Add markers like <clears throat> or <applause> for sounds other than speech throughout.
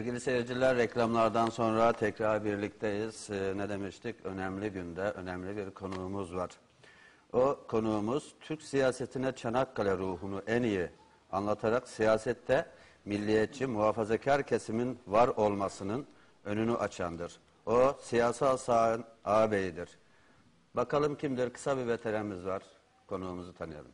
Sevgili seyirciler reklamlardan sonra tekrar birlikteyiz. Ee, ne demiştik? Önemli günde önemli bir konuğumuz var. O konuğumuz Türk siyasetine Çanakkale ruhunu en iyi anlatarak siyasette milliyetçi, muhafazakar kesimin var olmasının önünü açandır. O siyasal sağın ağabeyidir. Bakalım kimdir? Kısa bir veteranımız var. Konuğumuzu tanıyalım.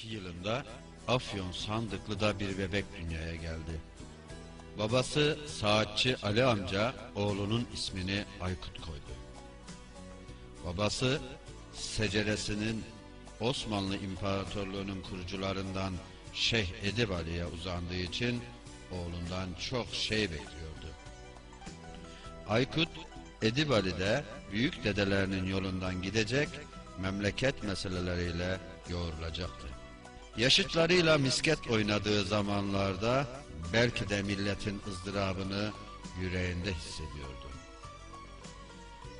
1942 yılında Afyon Sandıklı'da bir bebek dünyaya geldi. Babası saatçi Ali amca oğlunun ismini Aykut koydu. Babası seceresinin Osmanlı İmparatorluğu'nun kurucularından Şeyh Edip Ali'ye uzandığı için oğlundan çok şey bekliyordu. Aykut Edip Ali'de büyük dedelerinin yolundan gidecek, memleket meseleleriyle yoğrulacaktı. Yaşıtlarıyla misket oynadığı zamanlarda belki de milletin ızdırabını yüreğinde hissediyordu.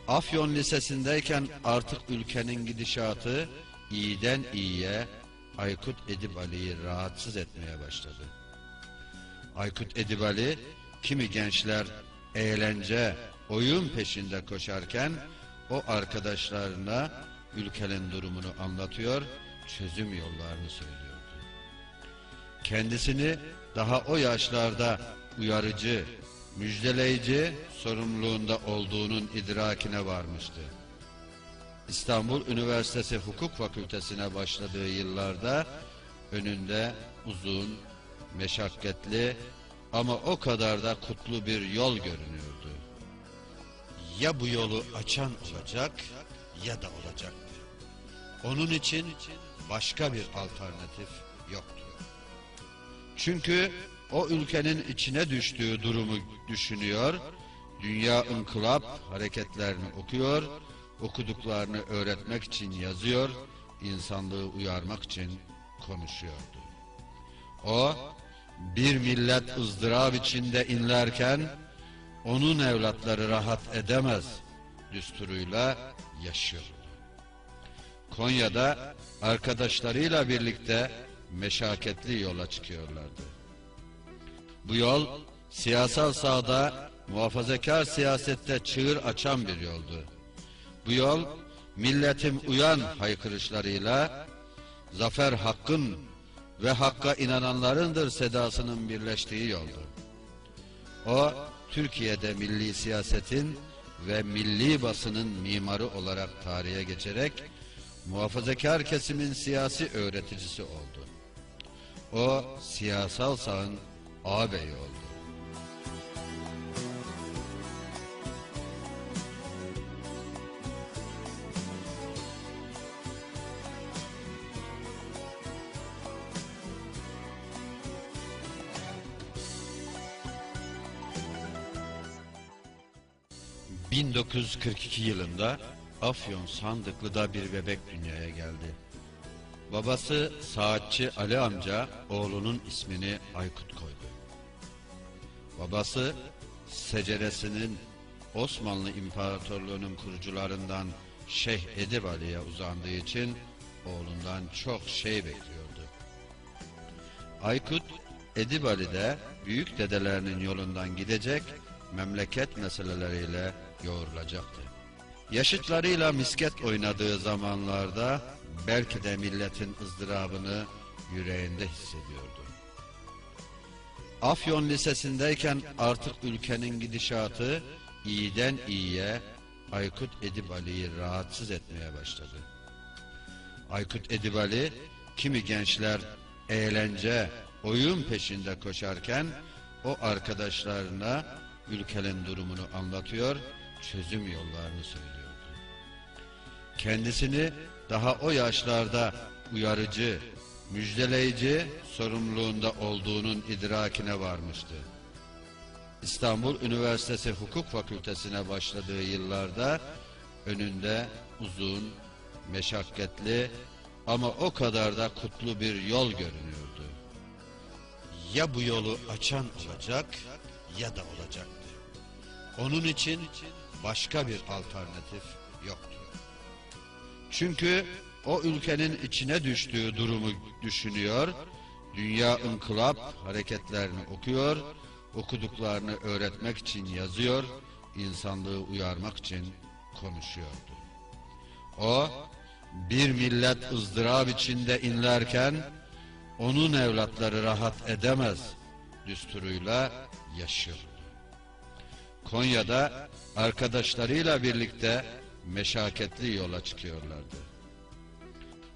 Afyon Lisesi'ndeyken artık ülkenin gidişatı iyiden iyiye Aykut Edip Ali'yi rahatsız etmeye başladı. Aykut Edip Ali, kimi gençler eğlence, oyun peşinde koşarken o arkadaşlarına ülkenin durumunu anlatıyor, çözüm yollarını söylüyordu. Kendisini daha o yaşlarda uyarıcı, müjdeleyici sorumluluğunda olduğunun idrakine varmıştı. İstanbul Üniversitesi Hukuk Fakültesine başladığı yıllarda önünde uzun, meşakkatli ama o kadar da kutlu bir yol görünüyordu. Ya bu yolu açan olacak ya da olacaktı. Onun için başka bir alternatif yoktu. Çünkü o ülkenin içine düştüğü durumu düşünüyor, dünya inkılap hareketlerini okuyor, okuduklarını öğretmek için yazıyor, insanlığı uyarmak için konuşuyordu. O bir millet ızdırap içinde inlerken onun evlatları rahat edemez düsturuyla yaşıyordu. Konya'da arkadaşlarıyla birlikte meşakkatli yola çıkıyorlardı. Bu yol siyasal sahada muhafazakar siyasette çığır açan bir yoldu. Bu yol milletim uyan haykırışlarıyla zafer hakkın ve hakka inananlarındır sedasının birleştiği yoldu. O Türkiye'de milli siyasetin ve milli basının mimarı olarak tarihe geçerek muhafazakar kesimin siyasi öğreticisi oldu. O siyasal sağın ağabeyi oldu. ...1942 yılında Afyon Sandıklı'da bir bebek dünyaya geldi. Babası saatçi Ali amca oğlunun ismini Aykut koydu. Babası seceresinin Osmanlı İmparatorluğu'nun kurucularından Şeyh Edip Ali'ye uzandığı için oğlundan çok şey bekliyordu. Aykut Edip Ali'de büyük dedelerinin yolundan gidecek, memleket meseleleriyle yoğrulacaktı. Yaşıtlarıyla misket oynadığı zamanlarda belki de milletin ızdırabını yüreğinde hissediyordu. Afyon Lisesi'ndeyken artık ülkenin gidişatı iyiden iyiye Aykut Edip Ali'yi rahatsız etmeye başladı. Aykut Edip Ali, kimi gençler eğlence, oyun peşinde koşarken o arkadaşlarına ülkenin durumunu anlatıyor, çözüm yollarını söylüyordu. Kendisini daha o yaşlarda uyarıcı, müjdeleyici sorumluluğunda olduğunun idrakine varmıştı. İstanbul Üniversitesi Hukuk Fakültesine başladığı yıllarda önünde uzun, meşakkatli ama o kadar da kutlu bir yol görünüyordu. Ya bu yolu açan olacak ya da olacaktı. Onun için başka bir alternatif yoktu. Çünkü o ülkenin içine düştüğü durumu düşünüyor, dünya inkılap hareketlerini okuyor, okuduklarını öğretmek için yazıyor, insanlığı uyarmak için konuşuyordu. O, bir millet ızdırap içinde inlerken, onun evlatları rahat edemez düsturuyla yaşıyordu. Konya'da arkadaşlarıyla birlikte meşakkatli yola çıkıyorlardı.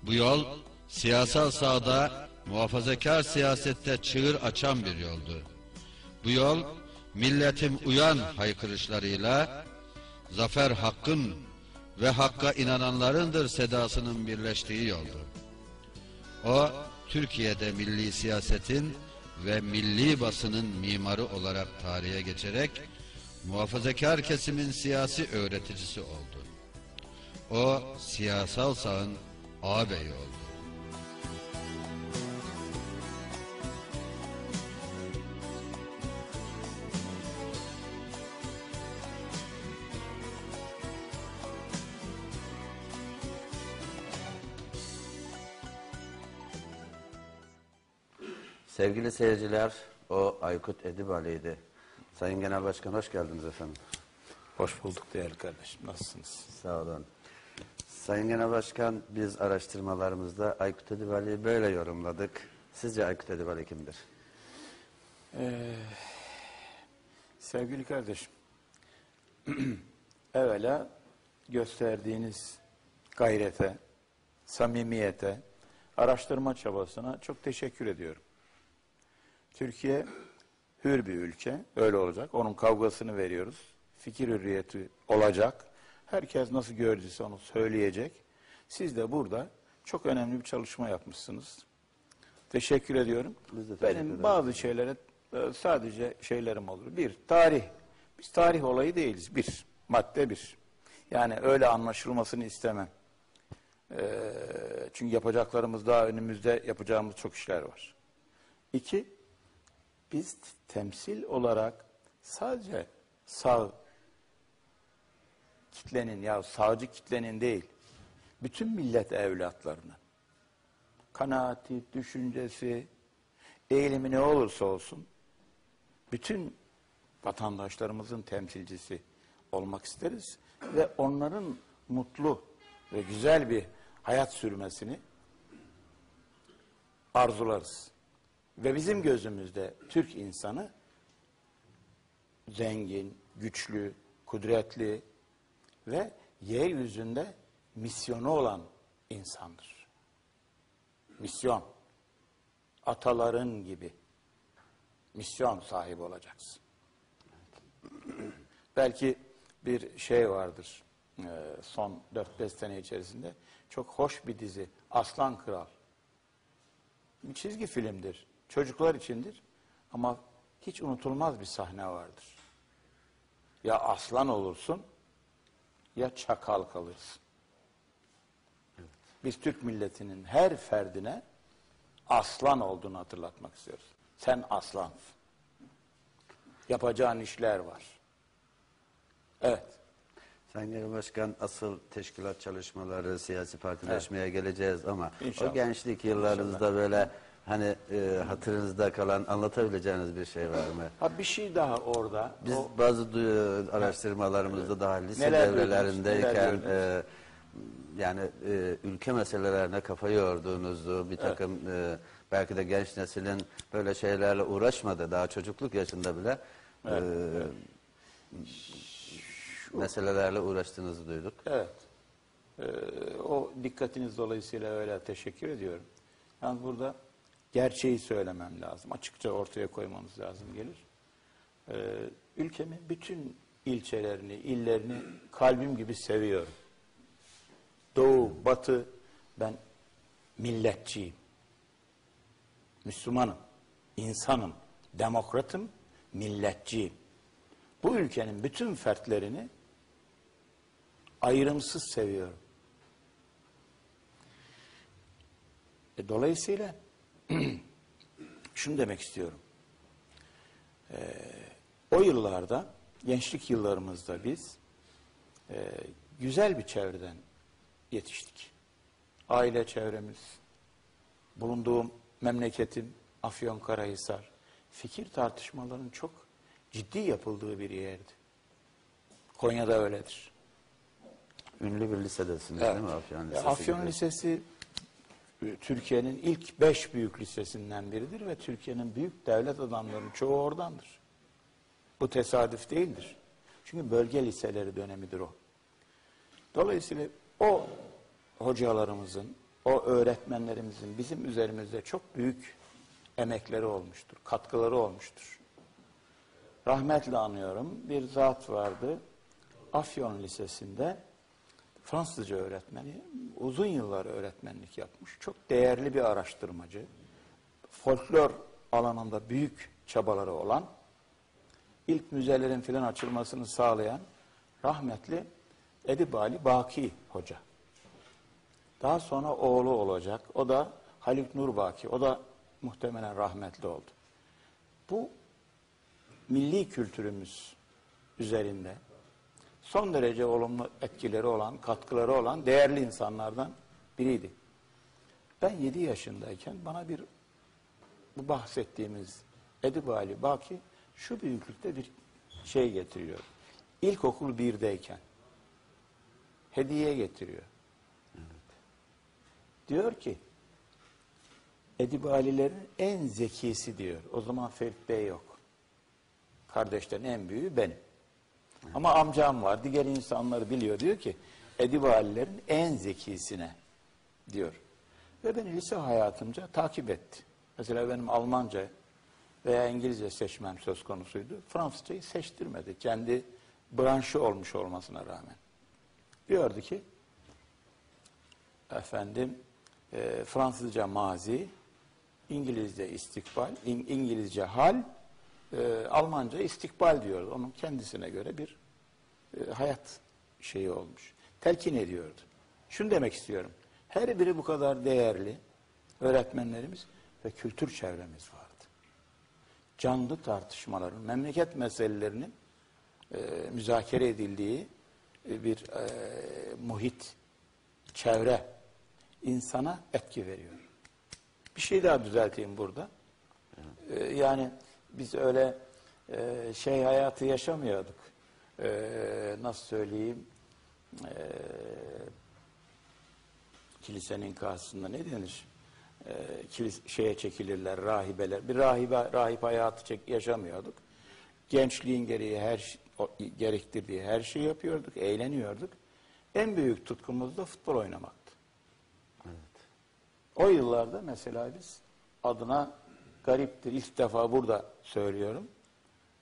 Bu yol siyasal sahada muhafazakar siyasette çığır açan bir yoldu. Bu yol milletim uyan haykırışlarıyla zafer hakkın ve hakka inananlarındır sedasının birleştiği yoldu. O Türkiye'de milli siyasetin ve milli basının mimarı olarak tarihe geçerek muhafazakar kesimin siyasi öğreticisi oldu. O siyasal sağın ağabeyi oldu. Sevgili seyirciler, o Aykut Edibali'ydi. Sayın Genel Başkan hoş geldiniz efendim. Hoş bulduk değerli kardeşim. Nasılsınız? Sağ olun. Sayın Genel Başkan, biz araştırmalarımızda Aykut Edibali'yi böyle yorumladık. Sizce Aykut Edibali kimdir? Ee, sevgili kardeşim, <clears throat> evvela gösterdiğiniz gayrete, samimiyete, araştırma çabasına çok teşekkür ediyorum. Türkiye hür bir ülke, öyle olacak. Onun kavgasını veriyoruz. Fikir hürriyeti olacak. Herkes nasıl gördüyse onu söyleyecek. Siz de burada çok önemli bir çalışma yapmışsınız. Teşekkür ediyorum. Biz de teşekkür Benim ederiz. bazı şeylere e, sadece şeylerim olur. Bir, tarih. Biz tarih olayı değiliz. Bir, madde bir. Yani öyle anlaşılmasını istemem. Ee, çünkü yapacaklarımız daha önümüzde yapacağımız çok işler var. İki, biz temsil olarak sadece sağ kitlenin ya sağcı kitlenin değil, bütün millet evlatlarının kanaati, düşüncesi, eğilimi ne olursa olsun bütün vatandaşlarımızın temsilcisi olmak isteriz ve onların mutlu ve güzel bir hayat sürmesini arzularız. Ve bizim gözümüzde Türk insanı zengin, güçlü, kudretli ve yeryüzünde misyonu olan insandır. Misyon. Ataların gibi misyon sahibi olacaksın. <clears throat> Belki bir şey vardır e, son 4-5 sene içerisinde. Çok hoş bir dizi. Aslan Kral. Bir çizgi filmdir. Çocuklar içindir. Ama hiç unutulmaz bir sahne vardır. Ya aslan olursun ya çakal kalırsın. Biz Türk milletinin her ferdine aslan olduğunu hatırlatmak istiyoruz. Sen aslansın. Yapacağın işler var. Evet. Sayın Genel Başkan asıl teşkilat çalışmaları, siyasi partileşmeye geleceğiz ama İnşallah. o gençlik yıllarınızda böyle hani e, hatırınızda kalan anlatabileceğiniz bir şey var mı? Ha bir şey daha orada. Biz O- bazı araştırmalarımızda daha lise Neler devrelerindeyken neler e, yani e, ülke meselelerine kafa yorduğunuzu, bir takım e, belki de genç neslin böyle şeylerle uğraşmadı daha çocukluk yaşında bile e, meselelerle uğraştığınızı duyduk. Evet. Ee, o dikkatiniz dolayısıyla öyle teşekkür ediyorum. Yalnız burada gerçeği söylemem lazım. Açıkça ortaya koymamız lazım gelir. Ee, ülkemin bütün ilçelerini, illerini kalbim gibi seviyorum. Doğu, batı, ben milletçiyim. Müslümanım, insanım, demokratım, milletçiyim. Bu ülkenin bütün fertlerini ayrımsız seviyorum. E, dolayısıyla <clears throat> şunu demek istiyorum. E, o yıllarda, gençlik yıllarımızda biz e, güzel bir çevreden yetiştik. aile çevremiz, bulunduğum memleketim Afyonkarahisar, fikir tartışmalarının çok ciddi yapıldığı bir yerdi. Konya'da öyledir. Ünlü bir lisedesiniz Evet. değil mi Afyon Ya, Lisesi? Afyon gibi. Lisesi e, Türkiye'nin ilk beş büyük lisesinden biridir ve Türkiye'nin büyük devlet adamlarının çoğu oradandır. Bu tesadüf değildir. Çünkü bölge liseleri dönemidir o. Dolayısıyla o hocalarımızın, o öğretmenlerimizin bizim üzerimizde çok büyük emekleri olmuştur, katkıları olmuştur. Rahmetle anıyorum bir zat vardı Afyon Lisesi'nde Fransızca öğretmeni uzun yıllar öğretmenlik yapmış. Çok değerli bir araştırmacı. Folklor alanında büyük çabaları olan ilk müzelerin filan açılmasını sağlayan rahmetli Edip Ali Baki Hoca. Daha sonra oğlu olacak. O da Haluk Nur Baki. O da muhtemelen rahmetli oldu. Bu milli kültürümüz üzerinde son derece olumlu etkileri olan, katkıları olan değerli insanlardan biriydi. Ben 7 yaşındayken bana bir bu bahsettiğimiz Edip Ali Baki şu büyüklükte bir şey getiriyor. İlkokul birdeyken hediye getiriyor. Diyor ki Edip Alilerin en zekisi diyor. O zaman Ferit Bey yok. Kardeşlerin en büyüğü benim. Ama amcam var. Diğer insanları biliyor. Diyor ki Edip Alilerin en zekisine diyor. Ve beni lise hayatımca takip etti. Mesela benim Almanca veya İngilizce seçmem söz konusuydu. Fransızcayı seçtirmedi. Kendi branşı olmuş olmasına rağmen. Diyordu ki efendim e, Fransızca mazi, İngilizce istikbal, İng- İngilizce hal, e, Almanca istikbal diyordu. Onun kendisine göre bir e, hayat şeyi olmuş. Telkin ediyordu. Şunu demek istiyorum. Her biri bu kadar değerli öğretmenlerimiz ve kültür çevremiz vardı. Canlı tartışmaların, memleket meselelerinin e, müzakere edildiği e, bir e, muhit, çevre insana etki veriyor. Bir şey daha düzelteyim burada. E, yani biz öyle e, şey hayatı yaşamıyorduk. E, nasıl söyleyeyim? E, kilisenin karşısında ne denir? E, kilis, şeye çekilirler rahibeler. Bir rahibe rahip hayatı çek, yaşamıyorduk. Gençliğin gereği her o- gerektirdiği her şeyi yapıyorduk, eğleniyorduk. En büyük tutkumuz da futbol oynamaktı. O yıllarda mesela biz adına gariptir ilk defa burada söylüyorum.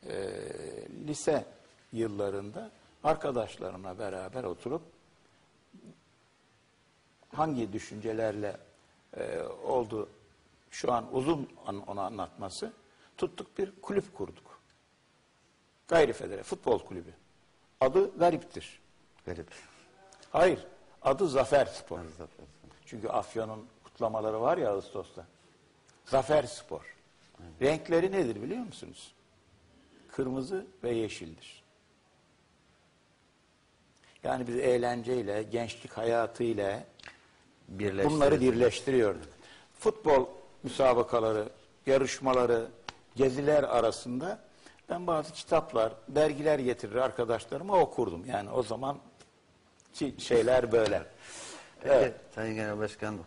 Ee, lise yıllarında arkadaşlarımla beraber oturup hangi düşüncelerle e, oldu şu an uzun an, onu anlatması tuttuk bir kulüp kurduk. Gayri Federe Futbol Kulübü. Adı gariptir. Garip. Hayır, adı Zafer Spor. Zafer. Çünkü Afyon'un kutlamaları var ya Ağustos'ta. Zafer Spor. Renkleri nedir biliyor musunuz? Kırmızı ve yeşildir. Yani biz eğlenceyle, gençlik hayatıyla bunları birleştiriyorduk. Futbol müsabakaları, yarışmaları, geziler arasında ben bazı kitaplar, dergiler getirir arkadaşlarıma okurdum. Yani o zaman şeyler böyle. Evet. Sayın Genel Başkan